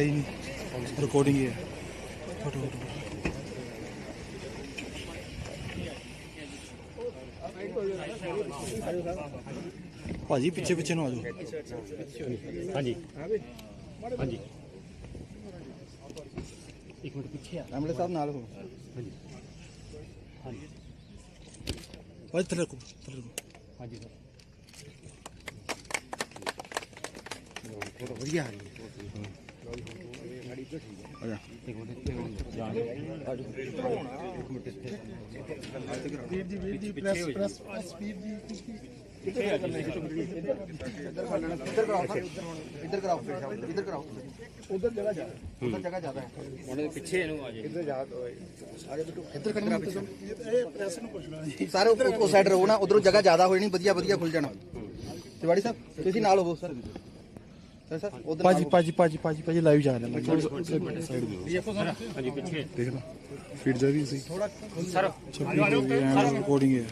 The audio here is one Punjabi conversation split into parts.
ਹੈ ਹੀ ਨਹੀਂ। ਰਿਕਾਰਡਿੰਗ ਹੀ ਹੈ। ਫੋਟੋ ਫੋਟੋ ਭਾਜੀ ਪਿੱਛੇ ਪਿੱਛੇ ਨੂੰ ਆ ਜਾਓ। ਹਾਂਜੀ। ਹਾਂਜੀ। ਇੱਕ ਮਿੰਟ ਪਿੱਛੇ ਆ। ਐਮਐਲਏ ਸਾਹਿਬ ਨਾਲ ਹੋ। ਹਾਂਜੀ। ਹਾਂਜੀ। ਭਾਜੀ ਥੱਲੇ ਰੱਖੋ ਥੱਲੇ ਰੱਖੋ। ਹਾਂਜੀ ਸਰ। ਫੋਟੋ ਵਧੀਆ। ਹੈ ਵੀਰ ਜੀ ਵੀਰ ਜੀ ਪ੍ਰੈਸ ਪ੍ਰੈਸ ਪ੍ਰੈਸ ਵੀਰ ਜੀ ਇੱਧਰ ਕਰਾਓ ਸਰ ਇੱਧਰ ਕਰਾਓ ਇੱਧਰ ਕਰਾਓ ਉਧਰ ਜਗ੍ਹਾ ਜਾ ਉਧਰ ਜਗ੍ਹਾ ਜ਼ਿਆਦਾ ਹੈ ਉਹਨਾਂ ਪਿੱਛੇ ਇਹਨੂੰ ਆ ਜਾਏ ਇੱਧਰ ਜਾ ਇੱਧਰ ਕਰਨਾ ਇਹ ਪ੍ਰੈਸ ਨੂੰ ਪੁੱਛਣਾ ਜੀ ਸਾਰੇ ਉਹ ਸਾਈਡ ਰਹੋ ਨਾ, ਉਧਰੋਂ ਜਗ੍ਹਾ ਜ਼ਿਆਦਾ ਹੋਈ ਨਹੀਂ ਵਧੀਆ ਵਧੀਆ ਖੁੱਲ ਜਾਣਾ। ਤਿਵਾੜੀ ਸਾਹਿਬ, ਤੁਸੀਂ ਨਾਲ ਹੋਵੋ, ਸਰ। ਭਾਜੀ ਭਾਜੀ ਭਾਜੀ ਭਾਜੀ ਭਾਜੀ ਲਾਈਵ ਜਾ ਰਿਹਾ। ਹਾਂਜੀ ਪਿੱਛੇ। ਦੇਖਣਾ ਫੀਡ ਜਾ ਰਹੀ ਸੀ। ਸਰ ਰਿਕਾਰਡਿੰਗ ਹੈ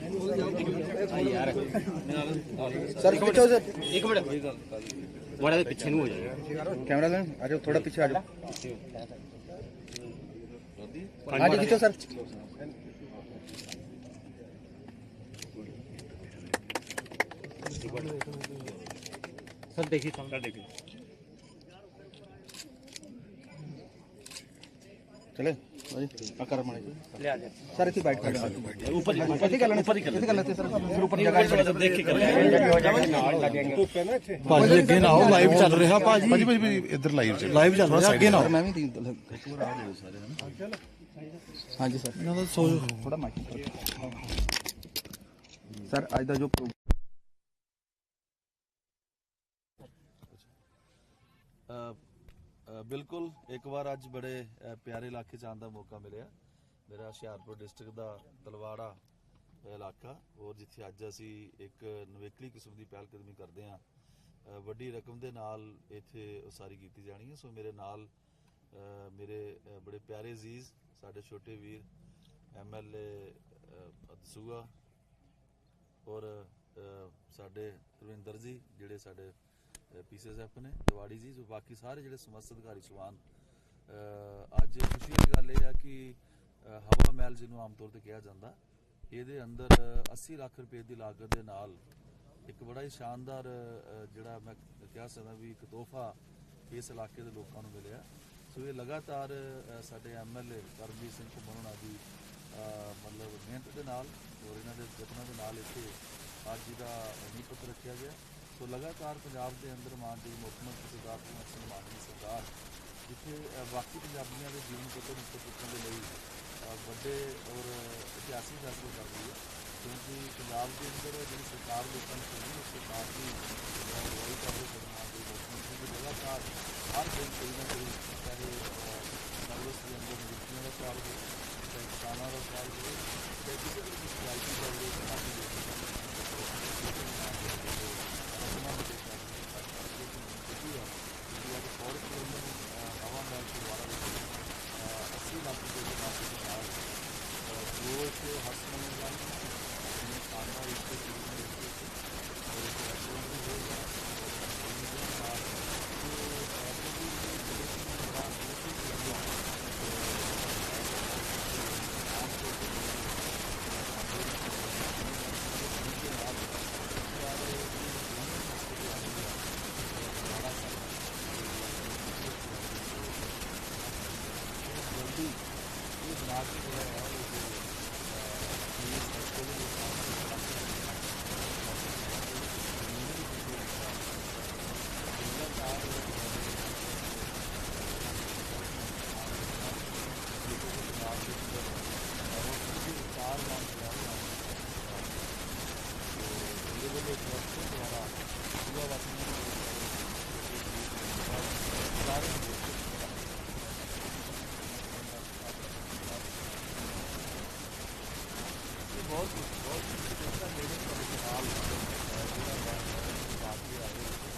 ਸਰ ਪਿੱਛੇ ਸਰ ਇੱਕ ਮਿੰਟ ਮਾੜਾ ਦੇ ਪਿੱਛੇ ਨੂੰ ਹੋ ਜਾਏ ਕੈਮਰਾ ਲੈਣ ਆ ਜਾਓ ਥੋੜਾ ਪਿੱਛੇ ਆ ਜਾਓ ਆ ਜਾਓ ਖਿੱਚੋ ਸਰ ਸਰ ਦੇਖੀ ਸਾਹਮਣੇ ਦੇਖੀ ਚਲੇ ਆ ਕਰ ਮਾਣੇ ਲਿਆ ਲਿਆ ਸਰ ਇੱਥੇ ਬੈਠ ਕਰ ਉੱਪਰ ਹੀ ਉੱਪਰ ਹੀ ਕਰ ਲੈਣਾ ਉੱਪਰ ਹੀ ਕਰ ਲੈਣਾ ਸਰ ਫਿਰ ਉੱਪਰ ਜਗ੍ਹਾ ਉੱਪਰ ਦੇਖ ਕੇ ਕਰ ਨਾਲ ਲੱਗेंगे ਭਾਜੀ ਅੱਗੇ ਨਾ ਆਓ ਲਾਈਵ ਚੱਲ ਰਿਹਾ ਭਾਜੀ ਭਾਜੀ ਭਾਜੀ ਭਾਜੀ ਇੱਧਰ ਲਾਈਵ ਚ ਲਾਈਵ ਚੱਲ ਰਿਹਾ ਅੱਗੇ ਨਾ ਆਓ ਮੈਂ ਵੀ ਹਾਂਜੀ ਸਰ ਇਹਨਾਂ ਦਾ ਸੋ ਥੋੜਾ ਮਾਈਕ ਸਰ ਅੱਜ ਦਾ ਜੋ ਪ੍ਰੋ- ਬਿਲਕੁਲ ਇੱਕ ਵਾਰ ਅੱਜ ਬੜੇ ਪਿਆਰੇ ਇਲਾਕੇ ਚ ਆਉਣ ਦਾ ਮੌਕਾ ਮਿਲਿਆ। ਮੇਰਾ ਹੁਸ਼ਿਆਰਪੁਰ ਡਿਸਟ੍ਰਿਕਟ ਦਾ ਤਲਵਾੜਾ ਇਲਾਕਾ, ਔਰ ਜਿੱਥੇ ਅੱਜ ਅਸੀਂ ਇੱਕ ਨਵੇਕਲੀ ਕਿਸਮ ਦੀ ਪਹਿਲ ਕਦਮੀ ਕਰਦੇ ਹਾਂ। ਵੱਡੀ ਰਕਮ ਦੇ ਨਾਲ ਇੱਥੇ ਉਸਾਰੀ ਕੀਤੀ ਜਾਣੀ ਹੈ। ਸੋ ਮੇਰੇ ਨਾਲ ਮੇਰੇ ਬੜੇ ਪਿਆਰੇ ਅਜ਼ੀਜ਼, ਸਾਡੇ ਛੋਟੇ ਵੀਰ ਐਮਐਲਏ ਦਸੂਆ ਔਰ ਸਾਡੇ ਰਵਿੰਦਰ ਜੀ, ਜਿਹੜੇ ਸਾਡੇ ਪੀਸੀਐਸਐਫ ਨੇ ਦਿਵਾੜੀ ਜੀ ਜੋ ਬਾਕੀ ਸਾਰੇ ਜਿਹੜੇ ਸਮਸਤ ਅਧਿਕਾਰੀ ਸਵਾਨ ਅੱਜ ਖੁਸ਼ੀ ਦੀ ਗੱਲ ਇਹ ਆ ਕਿ ਹਵਾ ਮਹਿਲ ਜਿਹਨੂੰ ਆਮ ਤੌਰ ਤੇ ਕਿਹਾ ਜਾਂਦਾ ਇਹਦੇ ਅੰਦਰ 80 ਲੱਖ ਰੁਪਏ ਦੀ ਲਾਗਤ ਦੇ ਨਾਲ ਇੱਕ ਬੜਾ ਹੀ ਸ਼ਾਨਦਾਰ ਜਿਹੜਾ ਮੈਂ ਕਹਿ ਸਕਦਾ ਵੀ ਇੱਕ ਤੋਹਫਾ ਇਸ ਇਲਾਕੇ ਦੇ ਲੋਕਾਂ ਨੂੰ ਮਿਲਿਆ। ਸੋ ਇਹ ਲਗਾਤਾਰ ਅ, ਸਾਡੇ ਐਮਐਲਏ ਕਰਮਜੀਤ ਸਿੰਘ ਘੁੰਮਣ ਹੋਣਾ ਦੀ ਮਤਲਬ ਮਿਹਨਤ ਦੇ ਨਾਲ ਔਰ ਇਹਨਾਂ ਦੇ ਯਤਨਾਂ ਦੇ ਨਾਲ ਇੱਥੇ ਅੱਜ ਦਾ ਨੀਂਹ ਪੱਥਰ ਰੱਖਿਆ ਗਿਆ। ਸੋ ਲਗਾਤਾਰ ਪੰਜਾਬ ਦੇ ਅੰਦਰ ਮਾਨਯੋਗ ਮੁੱਖ ਮੰਤਰੀ ਸਰਦਾਰ ਭਗਵੰਤ ਸਿੰਘ ਮਾਨ ਦੀ ਸਰਕਾਰ ਜਿੱਥੇ ਬਾਕੀ ਪੰਜਾਬੀਆਂ ਦੇ ਜੀਵਨ ਪੱਧਰ ਨੂੰ ਪੁੱਛਣ ਦੇ ਲਈ ਵੱਡੇ ਔਰ ਇਤਿਹਾਸਿਕ ਫੈਸਲੇ ਕਰ ਰਹੀ ਹੈ ਕਿਉਂਕਿ ਪੰਜਾਬ ਦੇ ਅੰਦਰ ਜਿਹੜੀ ਸਰਕਾਰ ਲੋਕਾਂ ਨੂੰ ਚੁਣੀ, ਉਸ ਸਰਕਾਰ ਦੀ ਅਗਵਾਈ ਕਰ ਰਹੇ ਸਰਕਾਰ ਦੇ ਮੁੱਖ ਮੰਤਰੀ ਲਗਾਤਾਰ, ਹਰ ਦਿਨ ਕੋਈ ਨਾ ਕੋਈ ਚਾਹੇ ਸਰਵਿਸ ਦੇ ਅੰਦਰ ਨਿਯੁਕਤੀਆਂ ਦਾ ਸਵਾਲ ਹੋਵੇ ਚਾਹੇ ਕਿਸਾਨਾਂ ਦਾ ਸਵਾਲ ਹੋਵੇ ਚਾਹੇ ਕਿਸੇ ਵੀ ਸੋਸਾਇਟੀ ਦਾ ਹੋਵੇ tudo. Os gráficos, né? Olha, as coisas ਬਹੁਤ ਬਹੁਤ ਬਹੁਤ ਮੇਰੇ ਕੋਲ ਹਾਲ ਹੈ ਜਿਹੜਾ ਮੈਂ ਕਾਫੀ ਆਇਆ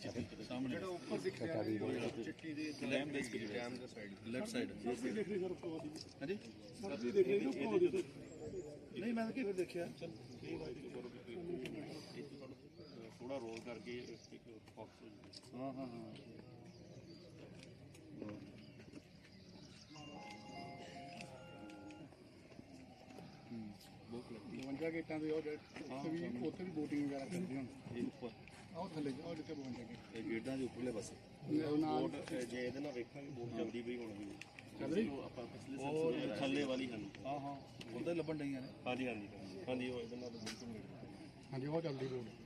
ਸਾਹਮਣੇ ਉੱਪਰ ਦਿਖ ਰਿਹਾ ਚਿੱਟੀ ਦੀ ਲੈਮ ਦੇ ਸਪਿਲ ਲੈਮ ਦਾ ਸਾਈਡ ਲੈਫਟ ਸਾਈਡ ਹਾਂਜੀ? ਸਬਜ਼ੀ ਦੇਖ ਰਹੇ ਹੋ ਨਹੀਂ ਮੈਂ ਤਾਂ ਕਿਹੜੇ ਦੇਖਿਆ? ਚਲ ਥੋੜਾ ਰੋਲ ਕਰਕੇ ਇੱਕ ਬਾਕਸ ਹਾਂ ਹਾਂ ਹਾਂ ਬਵੰਜਾ ਗੇਟਾਂ ਦੇ ਉਹ ਜਿਹੜੇ ਉੱਥੇ ਵੀ ਉੱਥੇ ਵੀ ਬੋਟਿੰਗ ਵਗੈਰਾ ਕਰਦੇ ਹੁਣ। ਇਹ ਉੱਪਰ। ਆਹ ਉੱਥੇ ਉਹ ਜਿੱਥੇ ਬਵੰਜਾ ਗੇਟ ਇਹ ਗੇਟਾਂ ਦੇ ਉੱਪਰਲੇ ਪਾਸੇ ਬੋਟ ਜੇ ਇਹਦੇ ਨਾਲ ਵੇਖਾਂਗੇ ਬੋਟ ਜਲਦੀ ਵੀ ਹੁਣ ਚੱਲ ਰਹੀ ਆਪਾਂ ਪਿਛਲੇ ਸਾਲ ਉਹ ਥੱਲੇ ਵਾਲੀ ਹਨ ਹਾਂ ਹਾਂ ਉਹ ਤਾਂ ਲੱਭਣ ਡਈਆਂ ਨੇ ਹਾਂਜੀ ਹਾਂਜੀ ਹਾਂਜੀ ਉਹ ਇਹਦੇ ਨਾਲ ਬਿਲਕੁਲ ਹਾਂਜੀ ਉਹ ਚੱਲਦੀ ਬੋਟ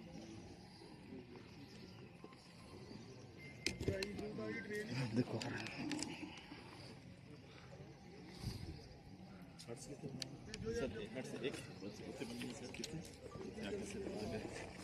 ਦੇਖੋ ਸਰ ਹਟ ਸੇ ਇੱਕ ਉੱਥੇ ਬੰਦੇ ਸਰ ਕਿੱਥੇ ਆ ਕੇ ਸਰ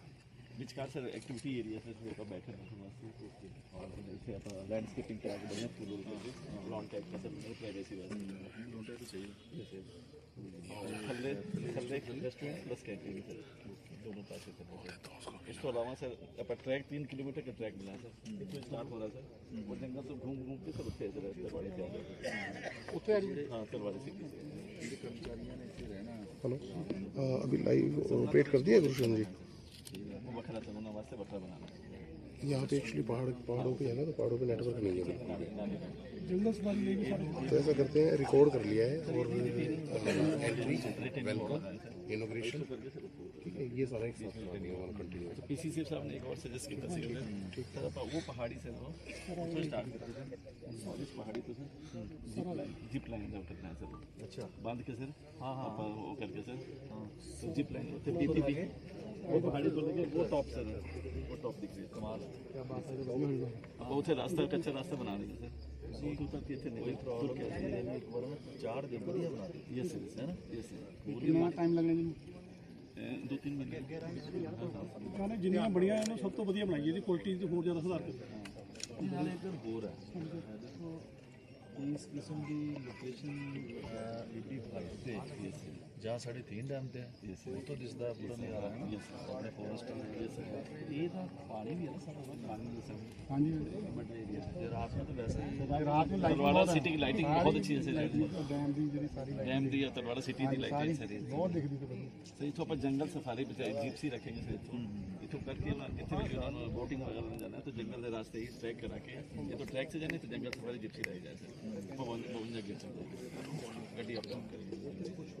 विचकार एक्टिविटी एरिया बैठे और जैसे आप लैंडस्केपिंग करा के बढ़िया फूल लॉन टाइप का सब प्राइवेसी वाला लॉन टाइप तो चाहिए रेस्टोरेंट प्लस कैंटीन सर दोनों पास होते हैं इसके अलावा सर अपना ट्रैक तीन किलोमीटर का ट्रैक मिला सर स्टार्ट हो रहा सर वो जंगल से घूम घूम के सब उठे रास्ते वाले हाँ। सर वाले हेलो अभी लाइव ऑपरेट कर दिया गुरुशन जी। कितना बनाना यहाँ पे एक्चुअली पहाड़ पहाड़ों पे है ना तो पहाड़ों पे नेटवर्क नहीं है तो ऐसा करते हैं रिकॉर्ड कर लिया है और एंट्री वेलकम इनोग्रेशन ठीक है ये सारा एक साथ कंटिन्यू तो पीसीसी साहब ने एक और सजेस्ट किया था ठीक सर तो वो पहाड़ी से तो स्टार्ट करते हैं इस पहाड़ी तो सर जिप लाइन जब करना है सर। अच्छा। बाँध के सर। हाँ हाँ, हाँ। वो करके सर। हाँ। तो जिप लाइन तो पीपीपी। वो पहाड़ी को लेके वो टॉप सर वो टॉप दिख रही है कमाल अब उसे रास्ता कच्चा रास्ता बना रही है सर वो तो तक ये थे नहीं तुर के ਇੱਕ ਵਾਰ ਨਾ ਚਾਰ ਦਿਨ ਵਧੀਆ ਬਣਾ ਦੇ यस सर है ना यस सर ਕਿੰਨਾ ਟਾਈਮ ਲੱਗਣਾ ਜੀ दो तीन महीने ਕਹਿੰਦੇ ਜਿੰਨੀਆਂ ਬੜੀਆਂ ਇਹਨੂੰ ਸਭ ਤੋਂ ਵਧੀਆ ਬਣਾਈ ਇਹਦੀ ਕੁਆਲਿਟੀ ਤੇ ਹੋਰ ਜ਼ਿਆਦਾ ਸੁਧਾਰ ਕਰ ਨਾਲੇ ਇੱਕ ਹੋਰ ਹੈ ਦੇਖੋ ਇਸ ਕਿਸਮ ਦੀ ਲੋਕੇਸ਼ਨ 85 ਤੇ ਜਾਂ ਸਾਡੇ ਤੀਨ ਡੈਮ ਤੇ ਹੈ ਉਹ ਤੋਂ ਦਿਸਦਾ ਪੂਰਾ ਨਜ਼ਾਰਾ ਹੈ ਨਾ ਆਪਣੇ ਫੋਰੈਸਟ ਇਹ ਤਾਂ ਪਾਣੀ ਵੀ ਹੈ ਨਾ ਸਾਰਾ ਪਾਣੀ ਵੀ ਸਭ ਹਾਂਜੀ। ਬਟ ਏਰੀਆ ਤੇ ਰਾਤ ਨੂੰ ਤਾਂ ਵੈਸੇ ਹੀ ਰਾਤ ਨੂੰ ਲਾਈਟ ਤਲਵਾੜਾ ਸਿਟੀ ਦੀ ਲਾਈਟਿੰਗ ਬਹੁਤ ਅੱਛੀ ਹੈ ਸਰ। ਡੈਮ ਦੀ ਜਿਹੜੀ ਸਾਰੀ ਲਾਈਟਿੰਗ ਡੈਮ ਦੀ ਆ ਤਲਵਾੜਾ ਸਿਟੀ ਦੀ ਲਾਈਟਿੰਗ ਸਾਰੀ ਬਹੁਤ ਦਿਖਦੀ ਤੇ ਬੰਦੇ ਸਹੀ ਤੋਂ ਆਪਾਂ ਜੰਗਲ ਸਫਾਰੀ ਬਚਾਈ ਜੀਪਸੀ ਰੱਖेंगे ਸਰ ਇੱਥੋਂ। ਇੱਥੋਂ ਕਰਕੇ ਨਾ ਕਿੱਥੇ ਵੀ ਉਹਨਾਂ ਨੂੰ ਬੋਟਿੰਗ ਵਗੈਰਾ ਜਾਣਾ ਤਾਂ ਜੰਗਲ ਦੇ ਰਾਸਤੇ ਹੀ ਟ੍ਰੈਕ ਕਰਾ ਕੇ ਇਹ ਤੋਂ ਟ੍ਰੈਕ ਸੇ ਜਾਣੇ ਤਾਂ ਜੰਗਲ ਸਫਾਰੀ ਜਿਪਸੀ ਰਹੀ ਜਾਏ ਸਰ। ਭਵਨ ਭਵਨ ਜੱਗੇ ਚੱਲਦੇ ਗੱਡੀ ਅਪ ਡਾਊਨ ਕਰੀ।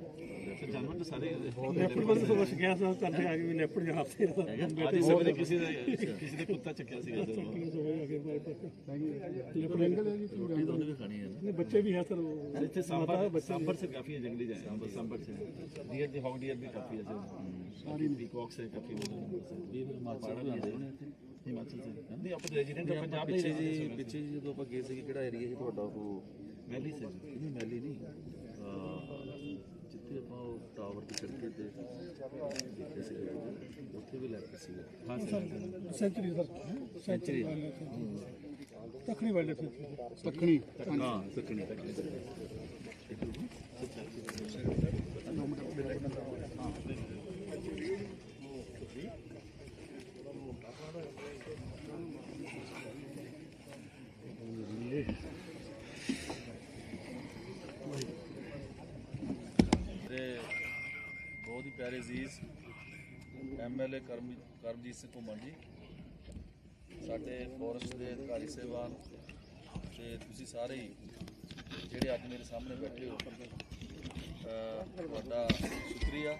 ਜਾਨਵਰ ਤਾਂ ਸਾਰੇ। ਲੈਪਰਡ ਬੰਦ ਸੋਚ ਗਿਆ ਸਾਂ ਕਰਦੇ ਆ ਕੇ ਵੀ ਲੈਪਰਡ ਜਹਾਜ਼ ਤੇ ਅੱਜ ਸਵੇਰੇ ਕਿਸੇ ਦਾ ਕਿਸੇ ਦੇ ਕੁੱਤਾ ਚੱਕਿਆ ਸੀ ਦੋਨੇ ਵੀ ਖਾਣੀ ਹੈ ਨਹੀਂ ਬੱਚੇ ਵੀ ਹੈ ਸਰ ਉਹ ਇੱਥੇ ਸਾਂਬਰ ਸਾਂਬਰ ਸੇ ਕਾਫੀ ਹੈ ਜੰਗਲੀ ਜਾਨਵਰ ਸਾਂਬਰ ਸਾਂਬਰ ਸੇ। ਡੀਅਰ ਦੀ ਹੌਗ ਡੀਅਰ ਵੀ ਕਾਫੀ ਹੈ ਸਾਰੀ। ਪੀਕੌਕ ਸੇ ਕਾਫੀ ਹੈ ਇਹ ਹਿਮਾਚਲ ਵੀ ਆਉਂਦੇ ਨੇ। ਹਿਮਾਚਲ ਸੇ। ਨਹੀਂ ਆਪਾਂ ਰੈਜ਼ੀਡੈਂਟ ਪੰਜਾਬ ਦੇ ਪਿੱਛੇ ਜੀ ਪਿੱਛੇ ਜਦੋਂ ਆਪਾਂ ਗਏ ਸੀ ਕਿਹੜਾ ਏਰੀਆ ਸੀ ਤੁਹਾਡਾ ਉਹ? ਮੈਲੀ ਸੀ। ਨਹੀਂ ਮੈਲੀ ਨਹੀਂ। ਜਿੱਥੇ ਆਪਾਂ ਉਹ ਟਾਵਰ ਤੇ ਚੜ ਕੇ ਤੇ ਦੇਖੇ ਸੀ ਉੱਥੇ ਵੀ ਲੱਗ ਸੀ। ਹਾਂ ਸਰ। Century sir. ਸੈਂਚਰੀ। ਤਖਣੀ ਵਾਲੇ ਸੀ ਤਖਣੀ ਹਾਂ ਤਖਣੀ ਤਖਣੀ ਬਹੁਤ ਹੀ ਪਿਆਰੇ ਅਜ਼ੀਜ਼ ਐਮਐਲਏ ਕਰਮ, ਕਰਮਜੀਤ ਸਿੰਘ ਘੁੰਮਣ ਜੀ। ਸਾਡੇ ਫੋਰੈਸਟ ਦੇ ਅਧਿਕਾਰੀ ਸਹਿਬਾਨ ਤੇ ਤੁਸੀਂ ਸਾਰੇ ਹੀ ਜਿਹੜੇ ਅੱਜ ਮੇਰੇ ਸਾਹਮਣੇ ਬੈਠੇ ਹੋ, ਅਹ ਤੁਹਾਡਾ ਸ਼ੁਕਰੀਆ।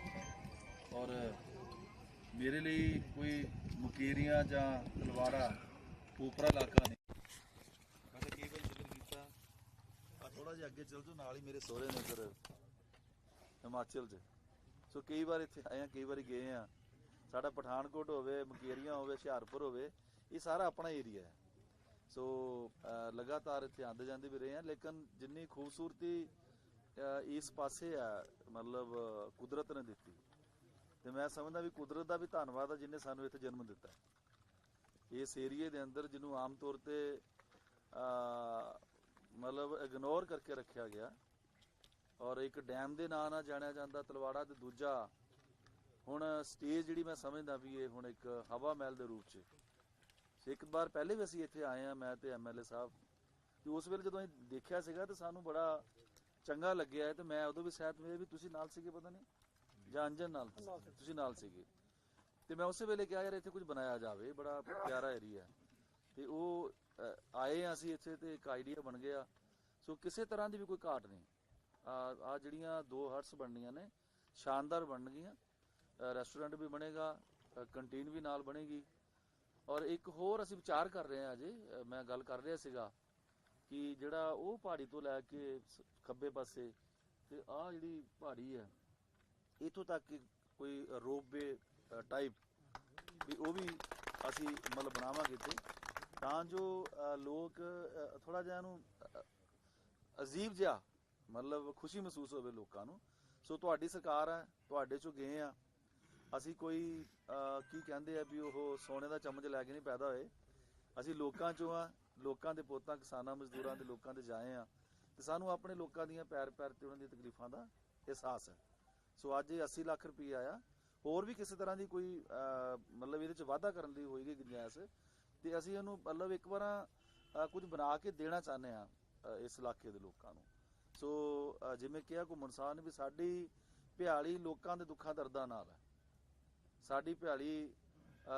ਔਰ ਮੇਰੇ ਲਈ ਕੋਈ ਮੁਕੇਰੀਆਂ ਜਾਂ ਤਲਵਾਰਾ ਉਪਰਾ ਇਲਾਕਾ ਨਹੀਂ। ਮੈਂ ਕਈ ਵਾਰ ਜ਼ਿਕਰ ਕੀਤਾ? ਆ ਥੋੜਾ ਜਿਹਾ ਅੱਗੇ ਚੱਲ ਜਾਓ, ਨਾਲ ਹੀ ਮੇਰੇ ਸਹੁਰੇ ਨੇ ਇੱਧਰ ਹਿਮਾਚਲ 'ਚ। ਸੋ ਕਈ ਵਾਰ ਇੱਥੇ ਆਏ ਆ, ਕਈ ਵਾਰੀ ਗਏ ਆ। ਸਾਡਾ ਪਠਾਨਕੋਟ ਹੋਵੇ, ਮੁਕੇਰੀਆਂ ਹੋਵੇ, ਹੁਸ਼ਿਆਰਪੁਰ ਹੋਵੇ, ਇਹ ਸਾਰਾ ਆਪਣਾ ਏਰੀਆ ਹੈ। ਸੋ ਲਗਾਤਾਰ ਇੱਥੇ ਆਉਂਦੇ ਜਾਂਦੇ ਵੀ ਰਹੇ ਆ, ਲੇਕਿਨ ਜਿੰਨੀ ਖੂਬਸੂਰਤੀ ਇਸ ਪਾਸੇ ਆ, ਮਤਲਬ, ਕੁਦਰਤ ਨੇ ਦਿੱਤੀ। ਤੇ ਮੈਂ ਸਮਝਦਾ ਵੀ ਕੁਦਰਤ ਦਾ ਵੀ ਧੰਨਵਾਦ ਆ ਜਿਨੇ ਸਾਨੂੰ ਇੱਥੇ ਜਨਮ ਦਿੱਤਾ। ਇਸ ਏਰੀਏ ਦੇ ਅੰਦਰ ਜਿਹਨੂੰ ਆਮ ਤੌਰ ਤੇ ਮਤਲਬ ਇਗਨੋਰ ਕਰਕੇ ਰੱਖਿਆ ਗਿਆ ਔਰ ਇੱਕ ਡੈਮ ਦੇ ਨਾਂ ਨਾਲ ਜਾਣਿਆ ਜਾਂਦਾ, ਤਲਵਾੜਾ ਤੇ ਦੂਜਾ। ਹੁਣ ਸਟੇਜ ਜਿਹੜੀ ਮੈਂ ਸਮਝਦਾ ਵੀ ਇਹ ਹੁਣ ਇੱਕ ਹਵਾ ਮਹਿਲ ਦੇ ਰੂਪ 'ਚ। ਇੱਕ ਵਾਰ ਪਹਿਲੇ ਵੀ ਅਸੀਂ ਇੱਥੇ ਆਏ ਆ ਮੈਂ ਤੇ ਐਮਐਲਏ ਸਾਹਿਬ। ਤੇ ਉਸ ਵੇਲੇ ਜਦੋਂ ਅਸੀਂ ਦੇਖਿਆ ਸੀਗਾ ਤੇ ਸਾਨੂੰ ਬੜਾ ਚੰਗਾ ਲੱਗਿਆ ਤੇ ਮੈਂ ਉਦੋਂ ਵੀ ਸ਼ਾਇਦ ਮੇਰੇ ਵੀ ਤੁਸੀਂ ਨਾਲ ਸੀਗੇ ਪਤਾ ਨਹੀਂ? ਜਾਂ ਅੰਜਨ ਨਾਲ? ਤੁਸੀਂ ਨਾਲ ਸੀਗੇ। ਤੇ ਮੈਂ ਉਸੇ ਵੇਲੇ ਕਿਹਾ ਯਾਰ ਇੱਥੇ ਕੁਝ ਬਣਾਇਆ ਜਾਵੇ, ਬੜਾ ਪਿਆਰਾ ਏਰੀਆ। ਤੇ ਉਹ ਆਏ ਅਸੀਂ ਇੱਥੇ ਤੇ ਇੱਕ ਆਈਡੀਆ ਬਣ ਗਿਆ। ਸੋ ਕਿਸੇ ਤਰ੍ਹਾਂ ਦੀ ਵੀ ਕੋਈ ਘਾਟ ਨਹੀਂ। ਆ ਜਿਹੜੀਆਂ ਦੋ ਹਟਸ ਬਣਨੀਆਂ ਨੇ, ਸ਼ਾਨਦਾਰ ਬਣਨਗੀਆਂ। ਰੈਸਟੋਰੈਂਟ ਵੀ ਬਣੇਗਾ ਕੰਟੀਨ ਵੀ ਨਾਲ ਬਣੇਗੀ। ਔਰ ਇੱਕ ਹੋਰ ਅਸੀਂ ਵਿਚਾਰ ਕਰ ਰਹੇ ਹਾਂ ਅਜੇ ਮੈਂ ਗੱਲ ਕਰ ਰਿਹਾ ਸੀਗਾ ਕਿ ਜਿਹੜਾ ਉਹ ਪਹਾੜੀ ਤੋਂ ਲੈ ਕੇ ਖੱਬੇ ਪਾਸੇ ਤੇ ਆ ਜਿਹੜੀ ਪਹਾੜੀ ਹੈ, ਇਥੋਂ ਤੱਕ ਕਿ ਕੋਈ ਰੋਪਵੇ ਟਾਈਪ ਵੀ ਉਹ ਵੀ ਅਸੀਂ ਮਤਲਬ ਬਣਾਵਾਂਗੇ ਤੇ ਤਾਂ ਜੋ ਲੋਕ ਥੋੜਾ ਜਿਹਾ ਇਹਨੂੰ ਅਜੀਬ ਜਿਹਾ ਮਤਲਬ ਖੁਸ਼ੀ ਮਹਿਸੂਸ ਹੋਵੇ ਲੋਕਾਂ ਨੂੰ। ਸੋ ਤੁਹਾਡੀ ਸਰਕਾਰ ਹੈ ਤੁਹਾਡੇ ਚੋਂ ਗਏ ਆ। ਅਸੀਂ ਕੋਈ ਅ, ਕੀ ਕਹਿੰਦੇ ਆ ਵੀ ਉਹ ਸੋਨੇ ਦਾ ਚਮਚ ਲੈ ਕੇ ਨਹੀਂ ਪੈਦਾ ਹੋਏ। ਅਸੀਂ ਲੋਕਾਂ ਚੋਂ ਆ ਲੋਕਾਂ ਦੇ ਪੋਤਾਂ ਕਿਸਾਨਾਂ ਮਜ਼ਦੂਰਾਂ ਦੇ ਲੋਕਾਂ ਦੇ ਜਾਏ ਆ। ਤੇ ਸਾਨੂੰ ਆਪਣੇ ਲੋਕਾਂ ਦੀਆਂ ਪੈਰ ਪੈਰ ਤੇ ਉਹਨਾਂ ਦੀਆਂ ਤਕਲੀਫਾਂ ਦਾ ਅਹਿਸਾਸ ਹੈ ਸੋ ਅੱਜ ਇਹ 80 ਲੱਖ ਰੁਪਏ ਆਇਆ ਹੋਰ ਵੀ ਕਿਸੇ ਤਰ੍ਹਾਂ ਦੀ ਕੋਈ ਅਹ, ਮਤਲਬ ਇਹਦੇ ਚ ਵਾਧਾ ਕਰਨ ਦੀ ਹੋਏਗੀ ਗੁੰਜਾਇਸ਼ ਤੇ ਅਸੀਂ ਇਹਨੂੰ ਮਤਲਬ ਇੱਕ ਵਾਰ ਅਹ, ਕੁਝ ਬਣਾ ਕੇ ਦੇਣਾ ਚਾਹੁੰਦੇ ਆ ਇਸ ਇਲਾਕੇ ਦੇ ਲੋਕਾਂ ਨੂੰ। ਸੋ ਜਿਵੇਂ ਕਿਹਾ ਘੁੰਮਣ ਸਾਹ ਨੇ ਵੀ ਸਾਡੀ ਭਿਆਲੀ ਲੋਕਾਂ ਦੇ ਦੁੱਖਾਂ ਦਰਦਾਂ ਨਾਲ ਹੈ। ਸਾਡੀ ਭਿਆਲੀ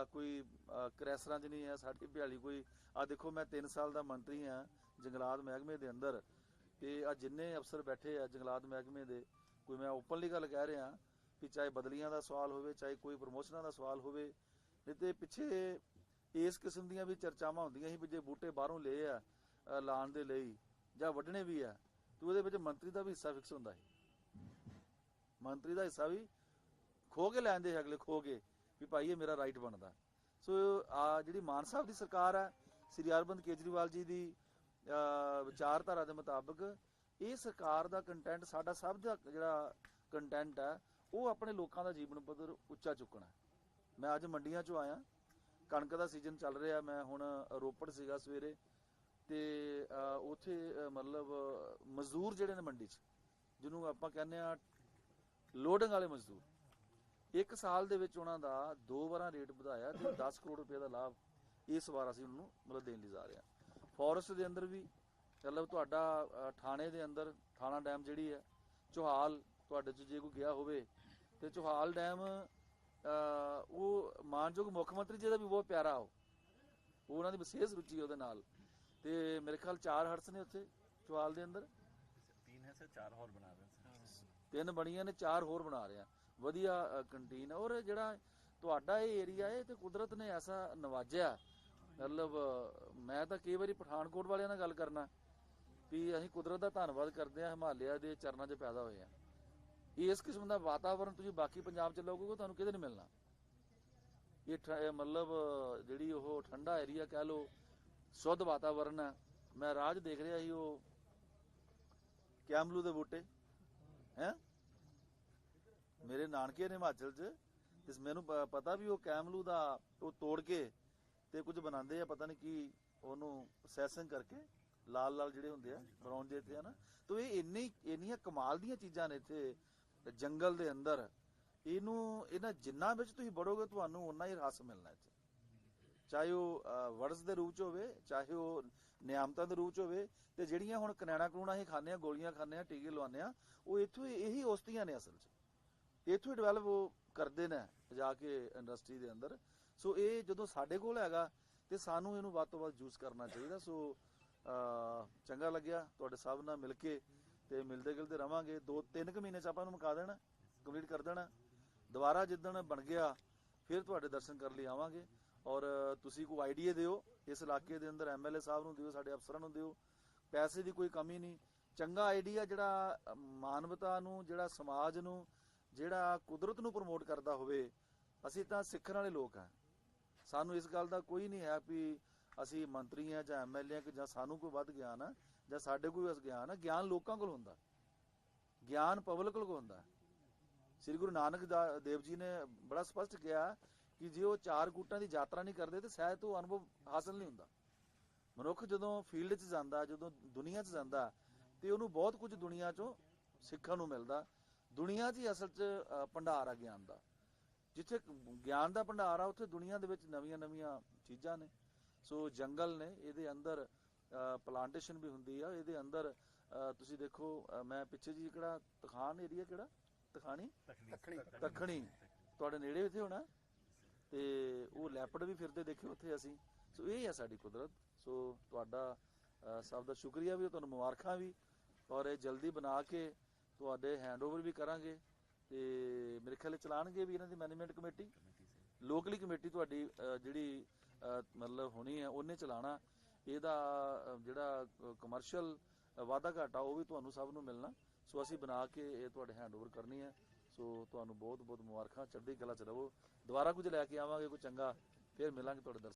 ਕੋਈ ਅਹ, 'ਚ ਨਹੀਂ ਹੈ ਸਾਡੀ ਭਿਆਲੀ ਕੋਈ ਆ ਦੇਖੋ ਮੈਂ 3 ਸਾਲ ਦਾ ਮੰਤਰੀ ਆ ਜੰਗਲਾਤ ਮਹਿਕਮੇ ਦੇ ਅੰਦਰ ਤੇ ਆ ਜਿੰਨੇ ਅਫਸਰ ਬੈਠੇ ਆ ਜੰਗਲਾਤ ਮਹਿਕਮੇ ਦੇ ਕੋਈ ਮੈਂ ਓਪਨਲੀ ਗੱਲ ਕਹਿ ਰਿਹਾ ਕਿ ਚਾਹੇ ਬਦਲੀਆਂ ਦਾ ਸਵਾਲ ਹੋਵੇ ਚਾਹੇ ਕੋਈ ਪ੍ਰਮੋਸ਼ਨਾਂ ਦਾ ਸਵਾਲ ਹੋਵੇ ਨਹੀਂ ਤੇ ਪਿੱਛੇ ਇਸ ਕਿਸਮ ਦੀਆਂ ਵੀ ਚਰਚਾਵਾਂ ਹੁੰਦੀਆਂ ਸੀ ਵੀ ਜੇ ਬੂਟੇ ਬਾਹਰੋਂ ਲਏ ਆ ਅ, ਲਾਉਣ ਦੇ ਲਈ ਜਾਂ ਵੱਢਣੇ ਵੀ ਆ ਤੇ ਉਹਦੇ ਵਿੱਚ ਮੰਤਰੀ ਦਾ ਵੀ ਹਿੱਸਾ ਫਿਕਸ ਹੁੰਦਾ ਹੈ ਮੰਤਰੀ ਦਾ ਹਿੱਸਾ ਵੀ ਖੋ ਕੇ ਲੈਂਦੇ ਅਗਲੇ ਖੋ ਕੇ ਵੀ ਭਾਈ ਇਹ ਮੇਰਾ ਰਾਈਟ ਬਣਦਾ। ਸੋ ਆ ਜਿਹੜੀ ਮਾਨ ਸਾਹਿਬ ਦੀ ਸਰਕਾਰ ਹੈ ਸ੍ਰੀ ਅਰਵਿੰਦ ਕੇਜਰੀਵਾਲ ਜੀ ਦੀ ਵਿਚਾਰਧਾਰਾ ਦੇ ਮੁਤਾਬਕ ਇਹ ਸਰਕਾਰ ਦਾ ਕੰਟੈਂਟ ਸਾਡਾ ਸਭ ਦਾ ਜਿਹੜਾ ਕੰਟੈਂਟ ਹੈ ਉਹ ਆਪਣੇ ਲੋਕਾਂ ਦਾ ਜੀਵਨ ਪੱਧਰ ਉੱਚਾ ਚੁੱਕਣਾ। ਮੈਂ ਅੱਜ ਮੰਡੀਆਂ 'ਚੋਂ ਆਇਆ। ਕਣਕ ਦਾ ਸੀਜ਼ਨ ਚੱਲ ਰਿਹਾ, ਮੈਂ ਹੁਣ ਰੋਪੜ ਸੀਗਾ ਸਵੇਰੇ। ਤੇ ਅ, ਉੱਥੇ ਮਤਲਬ ਮਜ਼ਦੂਰ ਜਿਹੜੇ ਨੇ ਮੰਡੀ 'ਚ ਜਿਹਨੂੰ ਆਪਾਂ ਕਹਿੰਦੇ ਆ ਲੋਡਿੰਗ ਵਾਲੇ ਮਜ਼ਦੂਰ ਇੱਕ ਸਾਲ ਦੇ ਵਿੱਚ ਉਹਨਾਂ ਦਾ ਦੋ ਵਾਰਾਂ ਰੇਟ ਵਧਾਇਆ ਤੇ 10 ਕਰੋੜ ਰੁਪਏ ਦਾ ਲਾਭ ਇਸ ਵਾਰ ਅਸੀਂ ਉਹਨਾਂ ਮਤਲਬ ਦੇਣ ਲਈ ਜਾ ਰਹੇ ਹਾਂ। ਫੋਰੈਸਟ ਦੇ ਅੰਦਰ ਵੀ ਮਤਲਬ ਤੁਹਾਡਾ ਥਾਣੇ ਦੇ ਅੰਦਰ ਥਾਣਾ ਡੈਮ ਜਿਹੜੀ ਹੈ ਚੋਹਾਲ ਤੁਹਾਡੇ ਚ ਜੇ ਕੋਈ ਗਿਆ ਹੋਵੇ ਤੇ ਚੋਹਾਲ ਡੈਮ ਉਹ ਮਾਨਯੋਗ ਮੁੱਖ ਮੰਤਰੀ ਜੀ ਦਾ ਵੀ ਬਹੁਤ ਪਿਆਰਾ ਉਹ ਉਹਨਾਂ ਦੀ ਵਿਸ਼ੇਸ਼ ਰੁਚੀ ਉਹਦੇ ਨਾਲ ਤੇ ਮੇਰੇ ਖਿਆਲ ਚਾਰ ਹਰਸ ਨੇ ਉੱਥੇ ਚਵਾਲ ਦੇ ਅੰਦਰ। ਤਿੰਨ ਹੈ ਸਰ ਚਾਰ ਹੋਰ ਬਣਾ ਰਹੇ ਤਿੰਨ ਬਣੀਆਂ ਨੇ ਚਾਰ ਹੋਰ ਬਣਾ ਰਹੇ ਵਧੀਆ ਕੰਟੀਨ ਔਰ ਜਿਹੜਾ ਤੁਹਾਡਾ ਇਹ ਏਰੀਆ ਹੈ ਤੇ ਕੁਦਰਤ ਨੇ ਐਸਾ ਨਵਾਜਿਆ। ਮਤਲਬ ਮੈਂ ਤਾਂ ਕਈ ਵਾਰੀ ਪਠਾਨਕੋਟ ਵਾਲਿਆਂ ਨਾਲ ਗੱਲ ਕਰਨਾ ਵੀ ਅਸੀਂ ਕੁਦਰਤ ਦਾ ਧੰਨਵਾਦ ਕਰਦੇ ਹਾਂ ਹਿਮਾਲਿਆ ਦੇ ਚਰਨਾਂ 'ਚ ਪੈਦਾ ਹੋਏ ਆ। ਇਸ ਕਿਸਮ ਦਾ ਵਾਤਾਵਰਣ ਤੁਸੀਂ ਬਾਕੀ ਪੰਜਾਬ 'ਚ ਲਓਗੇ ਤੁਹਾਨੂੰ ਕਿਤੇ ਨਹੀਂ ਮਿਲਣਾ? ਇਹ ਮਤਲਬ ਜਿਹੜੀ ਉਹ ਠੰਡਾ ਏਰੀਆ ਕਹਿ ਲਓ ਸ਼ੁੱਧ ਵਾਤਾਵਰਨ ਹੈ। ਮੈਂ ਰਾਜ ਦੇਖ ਰਿਹਾ ਸੀ ਉਹ ਕੈਮਲੂ ਦੇ ਬੂਟੇ। ਹੈ? ਮੇਰੇ ਨਾਨਕੇ ਨੇ ਹਿਮਾਚਲ 'ਚ ਤੇ ਮੈਨੂੰ ਪਤਾ ਵੀ ਉਹ ਕੈਮਲੂ ਦਾ ਉਹ ਤੋੜ ਕੇ ਤੇ ਕੁਝ ਬਣਾਉਂਦੇ ਆ, ਪਤਾ ਨਹੀਂ ਕੀ ਉਹਨੂੰ ਸੈਸਿੰਗ ਕਰਕੇ ਲਾਲ ਲਾਲ ਜਿਹੜੇ ਹੁੰਦੇ ਆ, ਬਰਾਊਨ ਜਿਹੇ ਤੇ ਨਾ ਤੋ ਇਹ ਇੰਨੀ ਇੰਨੀਆਂ ਕਮਾਲ ਦੀਆਂ ਚੀਜ਼ਾਂ ਨੇ ਇੱਥੇ, ਜੰਗਲ ਦੇ ਅੰਦਰ। ਇਹਨੂੰ, ਇਹਨਾਂ ਜਿੰਨਾ ਵਿੱਚ ਤੁਸੀਂ ਬੜੋਗੇ ਤੁਹਾਨੂੰ ਉਨਾ ਹੀ ਰਸ ਮਿਲਣਾ ਇੱਥੇ। ਚਾਹੇ ਉਹ ਅ, ਦੇ ਰੂਪ ਚ ਹੋਵੇ ਚਾਹੇ ਉਹ ਨਿਆਮਤਾਂ ਦੇ ਰੂਪ ਚ ਹੋਵੇ ਤੇ ਜਿਹੜੀਆਂ ਹੁਣ ਕਨੈਣਾ ਕਰੂਣਾ ਅਸੀਂ ਖਾਂਦੇ ਆ ਗੋਲੀਆਂ ਖਾਂਦੇ ਆ ਟੀਕੇ ਲਵਾਉਂਦੇ ਆ ਉਹ ਇੱਥੋਂ ਇਹੀ ਔਸਤੀਆਂ ਨੇ ਅਸਲ ਚ। ਇੱਥੋਂ ਹੀ ਡਿਵੈਲਪ ਉਹ ਕਰਦੇ ਨੇ ਜਾ ਕੇ ਇੰਡਸਟਰੀ ਦੇ ਅੰਦਰ। ਸੋ ਇਹ ਜਦੋਂ ਸਾਡੇ ਕੋਲ ਹੈਗਾ ਤੇ ਸਾਨੂੰ ਇਹਨੂੰ ਵੱਧ ਤੋਂ ਵੱਧ ਯੂਜ਼ ਕਰਨਾ ਚਾਹੀਦਾ। ਸੋ ਅਹ, ਚੰਗਾ ਲੱਗਿਆ ਤੁਹਾਡੇ ਸਭ ਨਾਲ ਮਿਲ ਕੇ ਤੇ ਮਿਲਦੇ ਗਿਲਦੇ ਰਵਾਂਗੇ। ਦੋ ਤਿੰਨ ਕੁ ਮਹੀਨੇ ਚ ਆਪਾਂ ਨੂੰ ਮੁਕਾ ਦੇਣਾ ਕੰਪਲੀਟ ਕਰ ਦੇਣਾ। ਦੁਬਾਰਾ ਜਿੱਦਣ ਬਣ ਗਿਆ ਫਿਰ ਤੁਹਾਡੇ ਦਰਸ਼ਨ ਕਰਨ ਲਈ ਆਵਾਂਗੇ। ਔਰ ਤੁਸੀਂ ਕੋਈ ਆਈਡੀਆ ਦਿਓ, ਇਸ ਇਲਾਕੇ ਦੇ ਅੰਦਰ ਐਮਐਲਏ ਸਾਹਿਬ ਨੂੰ ਦਿਓ, ਸਾਡੇ ਅਫਸਰਾਂ ਨੂੰ ਦਿਓ। ਪੈਸੇ ਦੀ ਕੋਈ ਕਮੀ ਨਹੀਂ। ਚੰਗਾ ਆਈਡੀਆ ਜਿਹੜਾ ਮਾਨਵਤਾ ਨੂੰ, ਜਿਹੜਾ ਸਮਾਜ ਨੂੰ, ਜਿਹੜਾ ਕੁਦਰਤ ਨੂੰ ਪ੍ਰਮੋਟ ਕਰਦਾ ਹੋਵੇ, ਅਸੀਂ ਤਾਂ ਸਿੱਖਣ ਵਾਲੇ ਲੋਕ ਹਾਂ। ਸਾਨੂੰ ਇਸ ਗੱਲ ਦਾ ਕੋਈ ਨਹੀਂ ਹੈ ਵੀ ਅਸੀਂ ਮੰਤਰੀ ਆ ਜਾਂ ਐਮਐਲਏ ਆ ਕਿ ਜਾਂ ਸਾਨੂੰ ਕੋਈ ਵੱਧ ਗਿਆਨ ਆ ਜਾਂ ਸਾਡੇ ਕੋਈ ਵੱਧ ਗਿਆਨ ਆ। ਗਿਆਨ ਲੋਕਾਂ ਕੋਲ ਹੁੰਦਾ। ਗਿਆਨ ਪਬਲਿਕ ਕੋਲ ਹੁੰਦਾ। ਸ੍ਰੀ ਗੁਰੂ ਨਾਨਕ ਦੇਵ ਜੀ ਨੇ ਬੜਾ ਸਪਸ਼ਟ ਕਿਹਾ ਕਿ ਜੇ ਉਹ ਚਾਰ ਕੂਟਾਂ ਦੀ ਯਾਤਰਾ ਨਹੀਂ ਕਰਦੇ ਤੇ ਸ਼ਾਇਦ ਉਹ ਅਨੁਭਵ ਹਾਸਲ ਨਹੀਂ ਹੁੰਦਾ। ਮਨੁੱਖ ਜਦੋਂ ਫੀਲਡ 'ਚ ਜਾਂਦਾ ਜਦੋਂ ਦੁਨੀਆ 'ਚ ਜਾਂਦਾ ਤੇ ਉਹਨੂੰ ਬਹੁਤ ਕੁਝ ਦੁਨੀਆ 'ਚੋਂ ਸਿੱਖਣ ਨੂੰ ਮਿਲਦਾ। ਦੁਨੀਆ 'ਚ ਹੀ ਅਸਲ 'ਚ ਭੰਡਾਰ ਆ ਗਿਆਨ ਦਾ। ਜਿੱਥੇ ਗਿਆਨ ਦਾ ਭੰਡਾਰ ਆ ਉੱਥੇ ਦੁਨੀਆ ਦੇ ਵਿੱਚ ਨਵੀਆਂ-ਨਵੀਆਂ ਚੀਜ਼ਾਂ ਨੇ। ਸੋ ਜੰਗਲ ਨੇ ਇਹਦੇ ਅੰਦਰ ਪਲਾਂਟੇਸ਼ਨ ਵੀ ਹੁੰਦੀ ਆ। ਇਹਦੇ ਅੰਦਰ ਤੁਸੀਂ ਦੇਖੋ ਮੈਂ ਪਿੱਛੇ ਜੀ ਕਿਹੜਾ ਤਖਾਨ ਏਰੀਆ ਕਿਹੜਾ? ਤਖਾਣੀ। ਤਖਣੀ। ਤੁਹਾਡੇ ਨੇੜੇ ਇੱਥੇ ਹੋਣਾ? ਤੇ ਉਹ ਲੈਪਰਡ ਵੀ ਫਿਰਦੇ ਦੇਖੇ ਉੱਥੇ ਅਸੀਂ। ਸੋ ਇਹ ਹੈ ਸਾਡੀ ਕੁਦਰਤ। ਸੋ ਤੁਹਾਡਾ ਸਭ ਦਾ ਸ਼ੁਕਰੀਆ ਵੀ, ਤੁਹਾਨੂੰ ਮੁਬਾਰਕਾਂ ਵੀ। ਔਰ ਇਹ ਜਲਦੀ ਬਣਾ ਕੇ ਤੁਹਾਡੇ ਹੈਂਡਓਵਰ ਵੀ ਕਰਾਂਗੇ। ਤੇ ਮੇਰੇ ਖਿਆਲ ਚਲਾਣਗੇ ਵੀ ਇਹਨਾਂ ਦੀ ਮੈਨੇਜਮੈਂਟ ਕਮੇਟੀ ਲੋਕਲੀ ਕਮੇਟੀ ਤੁਹਾਡੀ ਜਿਹੜੀ ਮਤਲਬ ਹੋਣੀ ਹੈ, ਉਹਨੇ ਚਲਾਣਾ। ਇਹਦਾ ਜਿਹੜਾ ਕਮਰਸ਼ੀਅਲ ਵਾਧਾ ਘਾਟਾ, ਉਹ ਵੀ ਤੁਹਾਨੂੰ ਸਭ ਨੂੰ ਮਿਲਣਾ। ਸੋ ਅਸੀਂ ਬਣਾ ਕੇ ਇਹ ਤੁਹਾਡੇ ਹੈਂਡਓਵਰ ਕਰਨੀ ਹੈ। ਸੋ ਤੁਹਾਨੂੰ ਬਹੁਤ ਬਹੁਤ ਮੁਬਾਰਕਾਂ, ਚੜ੍ਹਦੀ ਕਲਾ ਚ ਰਹੋ। ਦੁਬਾਰਾ ਕੁਝ ਲੈ ਕੇ ਆਵਾਂਗੇ, ਕੋਈ ਚੰਗਾ, ਫਿਰ ਮਿਲਾਂਗੇ ਤੁਹਾਡੇ ਦਰਸ਼ਨ